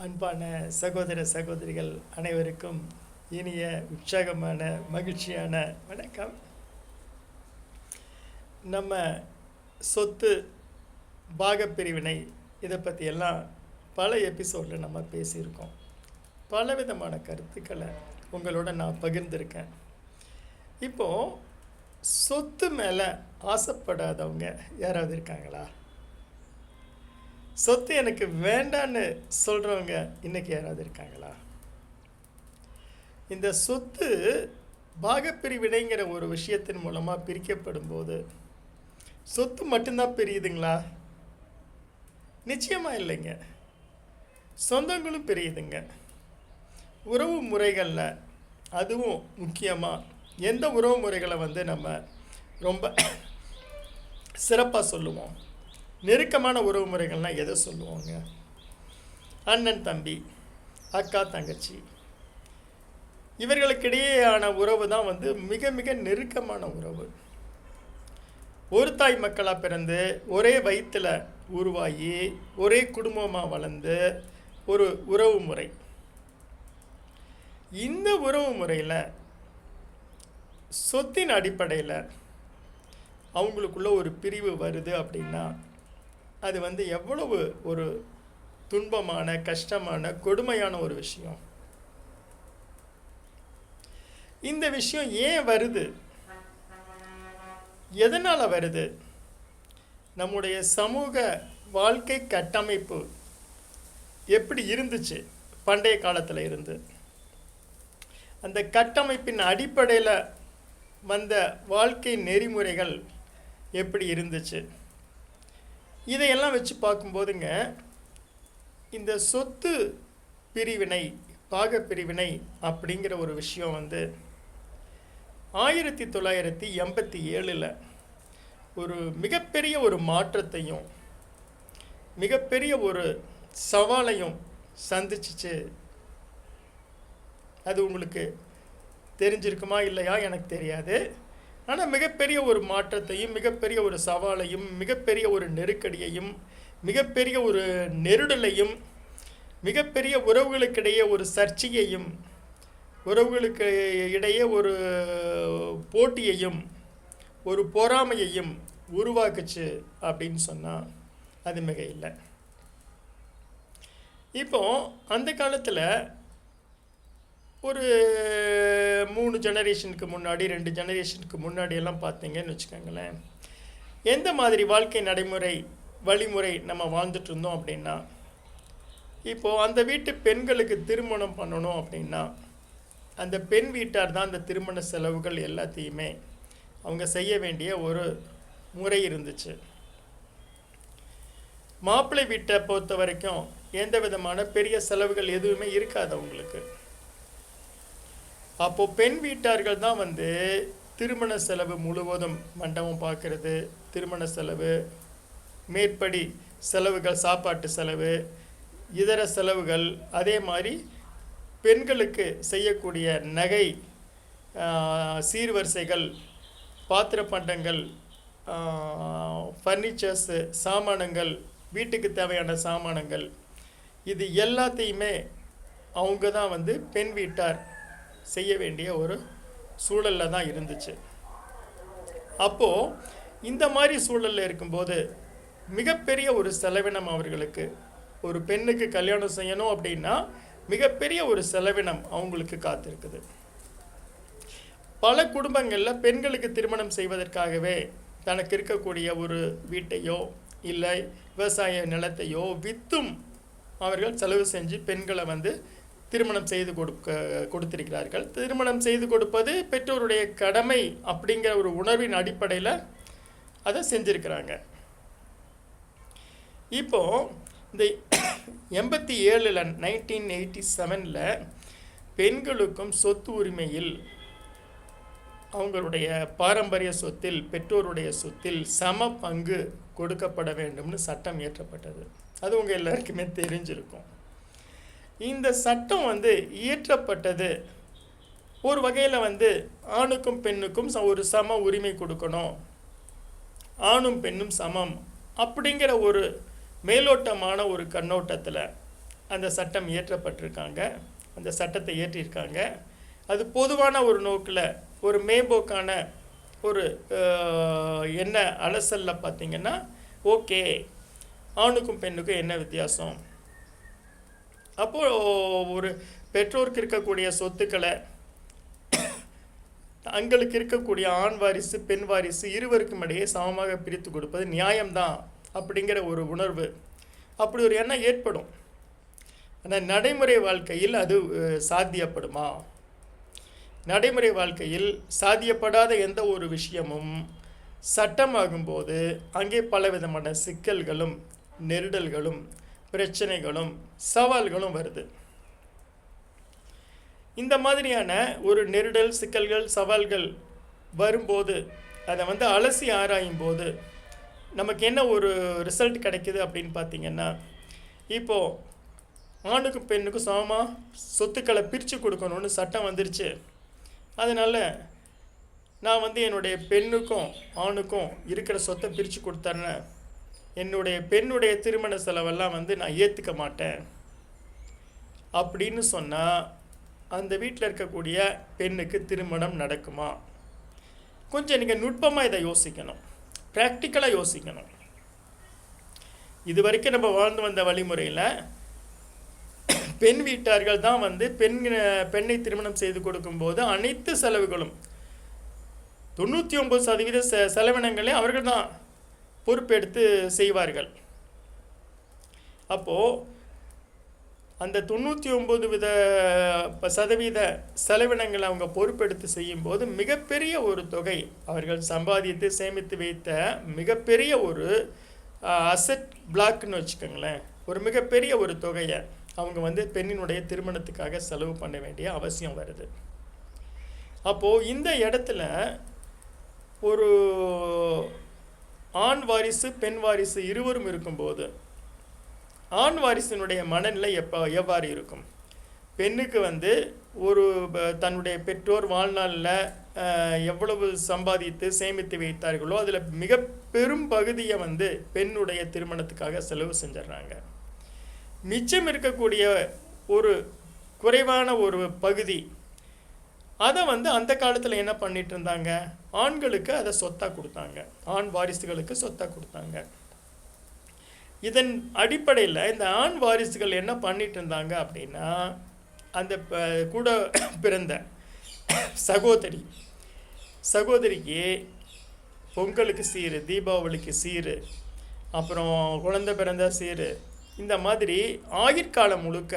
அன்பான சகோதர சகோதரிகள் அனைவருக்கும் இனிய உற்சாகமான மகிழ்ச்சியான வணக்கம். நம்ம சொத்து பாகப்பிரிவினை இதை பற்றியெல்லாம் பல எபிசோடில் நம்ம பேசியிருக்கோம். பலவிதமான கருத்துக்களை உங்களோட நான் பகிர்ந்திருக்கேன். இப்போது சொத்து மேலே ஆசைப்படாதவங்க யாராவது இருக்காங்களா? சொத்து எனக்கு வேண்டான்னு சொல்கிறவங்க இன்றைக்கி யாராவது இருக்காங்களா? இந்த சொத்து பாகப்பிரிவினைங்கிற ஒரு விஷயத்தின் மூலமாக பிரிக்கப்படும் போது சொத்து மட்டும்தான் பிரியுதுங்களா? நிச்சயமாக இல்லைங்க. சொந்தங்களும் பிரியுதுங்க. உறவு முறைகளில் அதுவும் முக்கியமாக எந்த உறவு முறைகளை வந்து நம்ம ரொம்ப சிறப்பாக சொல்லுவோம்? நெருக்கமான உறவு முறைகள்னால் எதை சொல்லுவாங்க? அண்ணன் தம்பி அக்கா தங்கச்சி. இவர்களுக்கிடையேயான உறவு தான் வந்து மிக மிக நெருக்கமான உறவு. ஒரு தாய் மக்களாக பிறந்து ஒரே வயிற்றில் உருவாகி ஒரே குடும்பமாக வளர்ந்து ஒரு உறவு முறை. இந்த உறவு முறையில் சொத்தின் அடிப்படையில் அவங்களுக்குள்ள ஒரு பிரிவு வருது அப்படின்னா அது வந்து எவ்வளவு ஒரு துன்பமான கஷ்டமான கொடுமையான ஒரு விஷயம். இந்த விஷயம் ஏன் வருது? எதனால் வருது? நம்முடைய சமூக வாழ்க்கை கட்டமைப்பு எப்படி இருந்துச்சு? பண்டைய காலத்தில் இருந்து. அந்த கட்டமைப்பின் அடிப்படையில் வந்த வாழ்க்கை நெறிமுறைகள் எப்படி இருந்துச்சு? இதையெல்லாம் வச்சு பார்க்கும்போதுங்க இந்த சொத்து பிரிவினை பாக பிரிவினை அப்படிங்கிற ஒரு விஷயம் வந்து ஆயிரத்தி தொள்ளாயிரத்தி எண்பத்தி ஏழில் ஒரு மிகப்பெரிய ஒரு மாற்றத்தையும் மிகப்பெரிய ஒரு சவாலையும் சந்திச்சிச்சு. அது உங்களுக்கு தெரிஞ்சிருக்குமா இல்லையா? எனக்கு தெரியாது. ஆனால் மிகப்பெரிய ஒரு மாற்றத்தையும் மிகப்பெரிய ஒரு சவாலையும் மிகப்பெரிய ஒரு நெருக்கடியையும் மிகப்பெரிய ஒரு நெருடலையும் மிகப்பெரிய உறவுகளுக்கிடையே ஒரு சர்ச்சையையும் உறவுகளுக்கு இடையே ஒரு போட்டியையும் ஒரு பொறாமையையும் உருவாக்குச்சு அப்படின்னு சொன்னால் அது மிக இல்லை இப்போ அந்த காலத்தில் ஒரு மூணு ஜெனரேஷனுக்கு முன்னாடி ரெண்டு ஜெனரேஷனுக்கு முன்னாடி எல்லாம் பார்த்தீங்கன்னு வச்சுக்கோங்களேன். எந்த மாதிரி வாழ்க்கை நடைமுறை வழிமுறை நம்ம வாழ்ந்துட்டு இருந்தோம் அப்படின்னா இப்போது அந்த வீட்டு பெண்களுக்கு திருமணம் பண்ணணும் அப்படின்னா அந்த பெண் வீட்டார் தான் அந்த திருமண செலவுகள் எல்லாத்தையுமே அவங்க செய்ய வேண்டிய ஒரு முறை இருந்துச்சு. மாப்பிள்ளை வீட்டை பொறுத்த வரைக்கும் எந்த விதமான பெரிய செலவுகள் எதுவுமே இருக்காது அவங்களுக்கு. அப்போது பெண் வீட்டார்கள் தான் வந்து திருமண செலவு முழுவதும் மண்டபம் பார்க்கறது. திருமண செலவு மேற்படி செலவுகள் சாப்பாட்டு செலவு இதர செலவுகள் அதே மாதிரி பெண்களுக்கு செய்யக்கூடிய நகை சீர்வரிசைகள் பாத்திர பண்டங்கள் ஃபர்னிச்சர்ஸு சாமானங்கள் வீட்டுக்கு தேவையான சாமானங்கள் இது எல்லாத்தையுமே அவங்க தான் வந்து பெண் வீட்டார் செய்ய வேண்டிய ஒரு சூழலில் தான் இருந்துச்சு. அப்போது இந்த மாதிரி சூழலில் இருக்கும்போது மிகப்பெரிய ஒரு செலவினம் அவர்களுக்கு ஒரு பெண்ணுக்கு கல்யாணம் செய்யணும் அப்படின்னா மிகப்பெரிய ஒரு செலவினம் அவங்களுக்கு காத்திருக்குது. பல குடும்பங்களில் பெண்களுக்கு திருமணம் செய்வதற்காகவே தனக்கு இருக்கக்கூடிய ஒரு வீட்டையோ இல்லை விவசாய நிலத்தையோ வித்தும் அவர்கள் செலவு செஞ்சு பெண்களை வந்து திருமணம் செய்து கொடுக்க கொடுத்திருக்கிறார்கள். திருமணம் செய்து கொடுப்பது பெற்றோருடைய கடமை அப்படிங்கிற ஒரு உணர்வின் அடிப்படையில் அதை செஞ்சுருக்கிறாங்க. இப்போ இந்த எண்பத்தி ஏழில் நைன்டீன் எயிட்டி செவனில் பெண்களுக்கும் சொத்து உரிமையில் அவங்களுடைய பாரம்பரிய சொத்தில் பெற்றோருடைய சொத்தில் சம பங்கு கொடுக்கப்பட வேண்டும்னு சட்டம் இயற்றப்பட்டது. அது உங்கள் எல்லாருக்குமே தெரிஞ்சிருக்கும். இந்த சட்டம் வந்து இயற்றப்பட்டது. ஒரு வகையில் வந்து ஆணுக்கும் பெண்ணுக்கும் ஒரு சம உரிமை கொடுக்கணும். ஆணும் பெண்ணும் சமம் அப்படிங்கிற ஒரு மேலோட்டமான ஒரு கண்ணோட்டத்தில் அந்த சட்டம் இயற்றப்பட்டிருக்காங்க. அந்த சட்டத்தை இயற்றியிருக்காங்க அது பொதுவான ஒரு நோக்கில் ஒரு மேம்போக்கான ஒரு என்ன அலசலில் பார்த்தீங்கன்னா ஓகே ஆணுக்கும் பெண்ணுக்கும் என்ன வித்தியாசம்? அப்போது ஒரு பெற்றோருக்கு இருக்கக்கூடிய சொத்துக்களை தங்களுக்கு இருக்கக்கூடிய ஆண் வாரிசு பெண் வாரிசு இருவருக்கும் இடையே சமமாக பிரித்து கொடுப்பது நியாயம்தான் அப்படிங்கிற ஒரு உணர்வு. அப்படி ஒரு எண்ணம் ஏற்படும். ஆனால் நடைமுறை வாழ்க்கையில் அது சாத்தியப்படுமா? நடைமுறை வாழ்க்கையில் சாத்தியப்படாத எந்த ஒரு விஷயமும் சட்டமாகும்போது அங்கே பலவிதமான சிக்கல்களும் நெருடல்களும் பிரச்சனைகளும் சவால்களும் வருது. இந்த மாதிரியான ஒரு நெருடல் சிக்கல்கள் சவால்கள் வரும்போது அதை வந்து அலசி ஆராயும் போது நமக்கு என்ன ஒரு ரிசல்ட் கிடைக்கிது அப்படின்னு பார்த்தீங்கன்னா இப்போது ஆணுக்கும் பெண்ணுக்கும் சமமாக சொத்துக்களை பிரித்து கொடுக்கணும்னு சட்டம் வந்துருச்சு. அதனால் நான் வந்து என்னுடைய பெண்ணுக்கும் ஆணுக்கும் இருக்கிற சொத்தை பிரித்து கொடுத்தர்றேன். என்னுடைய பெண்ணுடைய திருமண செலவெல்லாம் வந்து நான் ஏற்றுக்க மாட்டேன். அப்படின்னு சொன்னால் அந்த வீட்டில் இருக்கக்கூடிய பெண்ணுக்கு திருமணம் நடக்குமா? கொஞ்சம் நீங்கள் நுட்பமாக இதை யோசிக்கணும். ப்ராக்டிக்கலாக யோசிக்கணும். இது வரைக்கும் நம்ம வாழ்ந்து வந்த வழிமுறையில் பெண் வீட்டார்கள் தான் வந்து பெண் பெண்ணை திருமணம் செய்து கொடுக்கும்போது அனைத்து செலவுகளும் தொண்ணூற்றி ஒம்பது சதவீத செ செலவினங்களே அவர்கள் தான். பொறுப்பெடுத்து செய்வார்கள். அப்போது அந்த தொண்ணூற்றி ஒம்பது வித ப- சதவீத செலவினங்களை அவங்க பொறுப்பெடுத்து செய்யும்போது மிகப்பெரிய ஒரு தொகை அவர்கள் சம்பாதித்து சேமித்து வைத்த மிகப்பெரிய ஒரு அசெட் பிளாக்னு வச்சுக்கோங்களேன். ஒரு மிகப்பெரிய ஒரு தொகையை அவங்க வந்து பெண்ணினுடைய திருமணத்துக்காக செலவு பண்ண வேண்டிய அவசியம் வருது. அப்போது இந்த இடத்துல ஒரு ஆண் வாரிசு பெண் வாரிசு இருவரும் இருக்கும்போது ஆண் வாரிசினுடைய மனநிலை எப்போ எவ்வாறு இருக்கும்? பெண்ணுக்கு வந்து ஒரு தன்னுடைய பெற்றோர் வாழ்நாளில் எவ்வளவு சம்பாதித்து சேமித்து வைத்தார்களோ அதில் மிக பெரும் பகுதியை வந்து பெண்ணுடைய திருமணத்துக்காக செலவு செஞ்சிடுறாங்க மிச்சம் இருக்கக்கூடிய ஒரு குறைவான ஒரு பகுதி அதை வந்து அந்த காலத்தில் என்ன பண்ணிட்டு இருந்தாங்க ஆண்களுக்கு அதை சொத்தாக கொடுத்தாங்க. ஆண் வாரிசுகளுக்கு சொத்தாக கொடுத்தாங்க. இதன் அடிப்படையில் இந்த ஆண் வாரிசுகள் என்ன பண்ணிட்டு இருந்தாங்க அப்படின்னா அந்த ப- கூட பிறந்த சகோதரி சகோதரிக்கு பொங்கலுக்கு சீரு தீபாவளிக்கு சீரு அப்புறம் குழந்தை பிறந்த சீரு இந்த மாதிரி ஆயுட்காலம் முழுக்க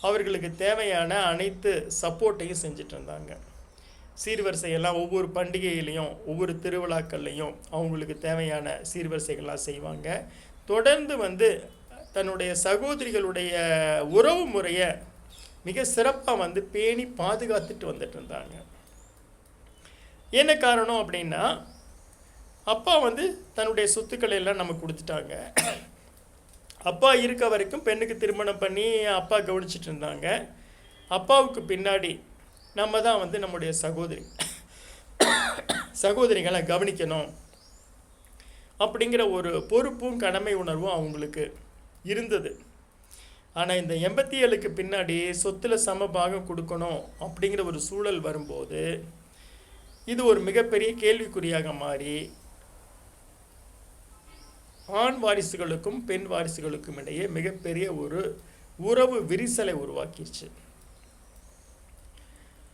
அவர்களுக்கு தேவையான அனைத்து சப்போர்ட்டையும் செஞ்சுட்டு இருந்தாங்க. சீர்வரிசையெல்லாம் ஒவ்வொரு பண்டிகையிலையும் ஒவ்வொரு திருவிழாக்கள்லையும் அவங்களுக்கு தேவையான சீர்வரிசைகள்லாம் செய்வாங்க. தொடர்ந்து வந்து தன்னுடைய சகோதரிகளுடைய உறவு முறையை மிக சிறப்பாக வந்து பேணி பாதுகாத்துட்டு வந்துட்டு இருந்தாங்க. என்ன காரணம் அப்படின்னா அப்பா வந்து தன்னுடைய சொத்துக்களை எல்லாம் நமக்கு கொடுத்துட்டாங்க. அப்பா இருக்க வரைக்கும் பெண்ணுக்கு திருமணம் பண்ணி அப்பா கவனிச்சிட்டு இருந்தாங்க அப்பாவுக்கு பின்னாடி நம்ம தான் வந்து நம்முடைய சகோதரி சகோதரிகளை கவனிக்கணும் அப்படிங்கிற ஒரு பொறுப்பும் கடமை உணர்வும் அவங்களுக்கு இருந்தது. ஆனால் இந்த எண்பத்தி ஏழுக்கு பின்னாடி சொத்தில் சம பாகம் கொடுக்கணும் அப்படிங்கிற ஒரு சூழல் வரும்போது இது ஒரு மிகப்பெரிய கேள்விக்குறியாக மாறி ஆண் வாரிசுகளுக்கும் பெண் வாரிசுகளுக்கும் இடையே மிகப்பெரிய ஒரு உறவு விரிசலை உருவாக்கிடுச்சு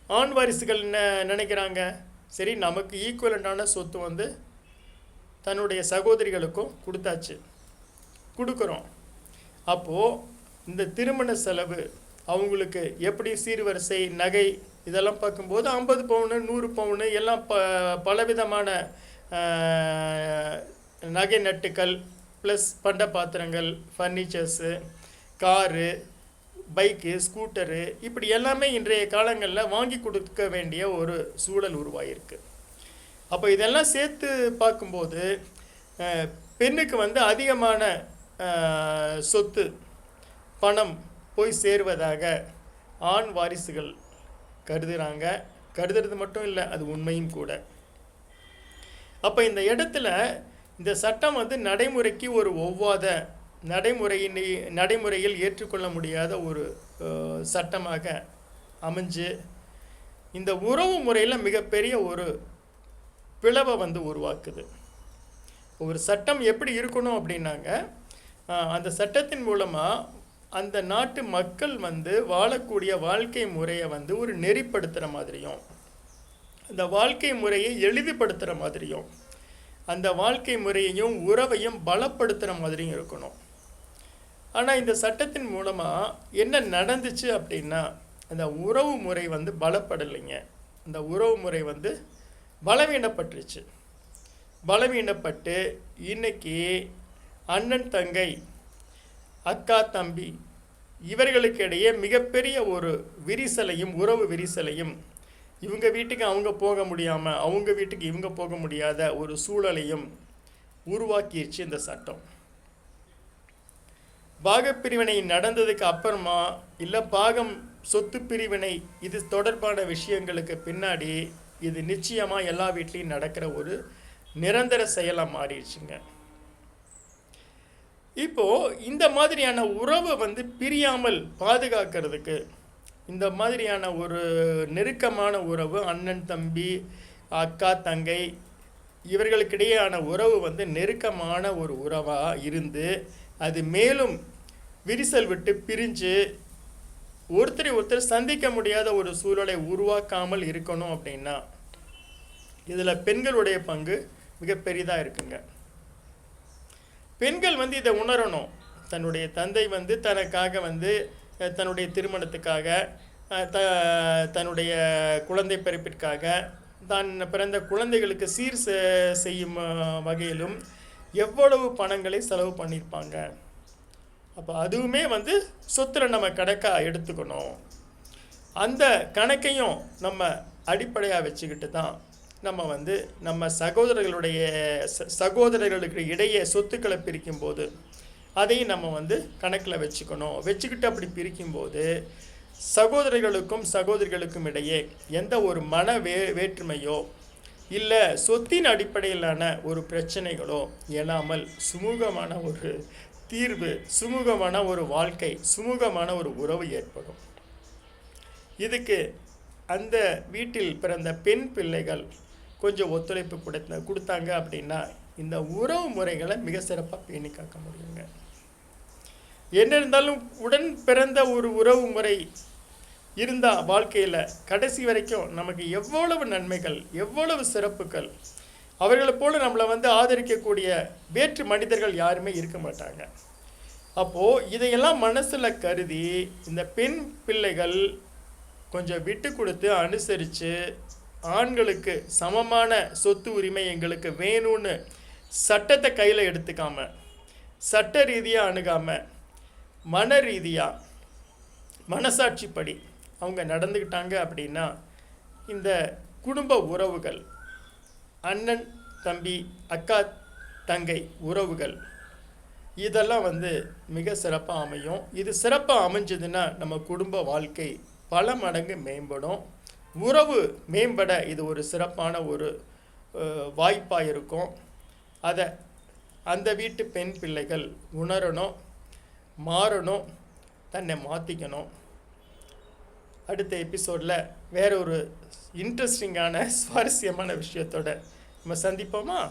ஆண் வாரிசுகள் என்ன நினைக்கிறாங்க? சரி நமக்கு ஈக்குவலண்டான சொத்து வந்து தன்னுடைய சகோதரிகளுக்கும் கொடுத்தாச்சு. கொடுக்குறோம். அப்போது இந்த திருமண செலவு அவங்களுக்கு எப்படி சீர்வரிசை நகை இதெல்லாம் பார்க்கும்போது ஐம்பது பவுனு நூறு பவுனு எல்லாம் ப பலவிதமான நகை நட்டுக்கள் ப்ளஸ் பண்ட பாத்திரங்கள் ஃபர்னிச்சர்ஸு காரு பைக்கு ஸ்கூட்டரு இப்படி எல்லாமே இன்றைய காலங்களில் வாங்கி கொடுக்க வேண்டிய ஒரு சூழல் உருவாகிருக்கு அப்போ இதெல்லாம் சேர்த்து பார்க்கும்போது பெண்ணுக்கு வந்து அதிகமான சொத்து பணம் போய் சேருவதாக ஆண் வாரிசுகள் கருதுகிறாங்க கருதுறது மட்டும் இல்லை அது உண்மையும் கூட. அப்போ இந்த இடத்துல இந்த சட்டம் வந்து நடைமுறைக்கு ஒரு ஒவ்வாத நடைமுறையின் நடைமுறையில் ஏற்றுக்கொள்ள முடியாத ஒரு சட்டமாக அமைஞ்சு இந்த உறவு முறையில் மிகப்பெரிய ஒரு பிளவை வந்து உருவாக்குது. ஒரு சட்டம் எப்படி இருக்கணும் அப்படின்னாங்க அந்த சட்டத்தின் மூலமாக அந்த நாட்டு மக்கள் வந்து வாழக்கூடிய வாழ்க்கை முறையை வந்து ஒரு நெறிப்படுத்துகிற மாதிரியும் அந்த வாழ்க்கை முறையை எளிதுபடுத்துகிற மாதிரியும் அந்த வாழ்க்கை முறையையும் உறவையும் பலப்படுத்துகிற மாதிரியும் இருக்கணும். ஆனால் இந்த சட்டத்தின் மூலமாக என்ன நடந்துச்சு அப்படின்னா அந்த உறவு முறை வந்து பலப்படலைங்க. அந்த உறவு முறை வந்து பலவீனப்பட்டுருச்சு. பலவீனப்பட்டு இன்னைக்கு அண்ணன் தங்கை அக்கா தம்பி இவர்களுக்கு இடையே மிகப்பெரிய ஒரு விரிசலையும் உறவு விரிசலையும் இவங்க வீட்டுக்கு அவங்க போக முடியாமல் அவங்க வீட்டுக்கு இவங்க போக முடியாத ஒரு சூழலையும் உருவாக்கிடுச்சு இந்த சட்டம். பாகப்பிரிவினை நடந்ததுக்கு அப்புறமா இல்லை பாகம் சொத்து பிரிவினை இது தொடர்பான விஷயங்களுக்கு பின்னாடி இது நிச்சயமாக எல்லா வீட்லேயும் நடக்கிற ஒரு நிரந்தர செயலாக மாறிடுச்சுங்க. இப்போது இந்த மாதிரியான உறவை வந்து பிரியாமல் பாதுகாக்கிறதுக்கு இந்த மாதிரியான ஒரு நெருக்கமான உறவு அண்ணன் தம்பி அக்கா தங்கை இவர்களுக்கிடையேயான உறவு வந்து நெருக்கமான ஒரு உறவாக இருந்து அது மேலும் விரிசல் விட்டு பிரிஞ்சு ஒருத்தரை ஒருத்தர் சந்திக்க முடியாத ஒரு சூழலை உருவாக்காமல் இருக்கணும் அப்படின்னா இதில் பெண்களுடைய பங்கு மிக பெரிதாக இருக்குங்க. பெண்கள் வந்து இதை உணரணும். தன்னுடைய தந்தை வந்து தனக்காக வந்து தன்னுடைய திருமணத்துக்காக த தன்னுடைய குழந்தை பிறப்பிற்காக தான் பிறந்த குழந்தைகளுக்கு சீர் செ- செய்யும் வகையிலும் எவ்வளவு பணங்களை செலவு பண்ணியிருப்பாங்க. அப்போ அதுவுமே வந்து சொத்துல நம்ம கணக்காக எடுத்துக்கணும். அந்த கணக்கையும் நம்ம அடிப்படையாக வச்சுக்கிட்டு தான் நம்ம வந்து நம்ம சகோதரர்களுடைய ச- சகோதரர்களுக்கு இடையே சொத்துக்களை பிரிக்கும்போது அதையும் நம்ம வந்து கணக்கில் வச்சுக்கணும். வச்சுக்கிட்டு அப்படி பிரிக்கும்போது சகோதரர்களுக்கும் சகோதரிகளுக்கும் இடையே எந்த ஒரு மன வே வேற்றுமையோ இல்லை சொத்தின் அடிப்படையிலான ஒரு பிரச்சனைகளோ எழாமல் சுமூகமான ஒரு தீர்வு சுமூகமான ஒரு வாழ்க்கை சுமூகமான ஒரு உறவு ஏற்படும். இதுக்கு அந்த வீட்டில் பிறந்த பெண் பிள்ளைகள் கொஞ்சம் ஒத்துழைப்பு கொடுத்த கொடுத்தாங்க அப்படின்னா இந்த உறவு முறைகளை மிக சிறப்பாக பேணி காக்க முடியுங்க. என்ன இருந்தாலும் உடன் பிறந்த ஒரு உறவு முறை இருந்தால் வாழ்க்கையில் கடைசி வரைக்கும் நமக்கு எவ்வளவு நன்மைகள் எவ்வளவு சிறப்புகள் அவர்களை போல நம்மளை வந்து ஆதரிக்கக்கூடிய வேற்று மனிதர்கள் யாருமே இருக்க மாட்டாங்க. அப்போது இதையெல்லாம் மனசில் கருதி இந்த பெண் பிள்ளைகள் கொஞ்சம் விட்டு கொடுத்து அனுசரித்து ஆண்களுக்கு சமமான சொத்து உரிமை எங்களுக்கு வேணும்னு சட்டத்தை கையில் எடுத்துக்காமல் சட்ட ரீதியாக அணுகாமல் மன ரீதியாக மனசாட்சிப்படி அவங்க நடந்துக்கிட்டாங்க அப்படின்னா இந்த குடும்ப உறவுகள் அண்ணன் தம்பி அக்கா தங்கை உறவுகள் இதெல்லாம் வந்து மிக சிறப்பாக அமையும். இது சிறப்பாக அமைஞ்சதுன்னா நம்ம குடும்ப வாழ்க்கை பல மடங்கு மேம்படும். உறவு மேம்பட இது ஒரு சிறப்பான ஒரு வாய்ப்பாக இருக்கும். அதை அந்த வீட்டு பெண் பிள்ளைகள் உணரணும். மாறணும் தன்னை மாற்றிக்கணும் அடுத்த எபிசோடில் வேற ஒரு இன்ட்ரெஸ்டிங்கான சுவாரஸ்யமான விஷயத்தோட நம்ம சந்திப்போமா?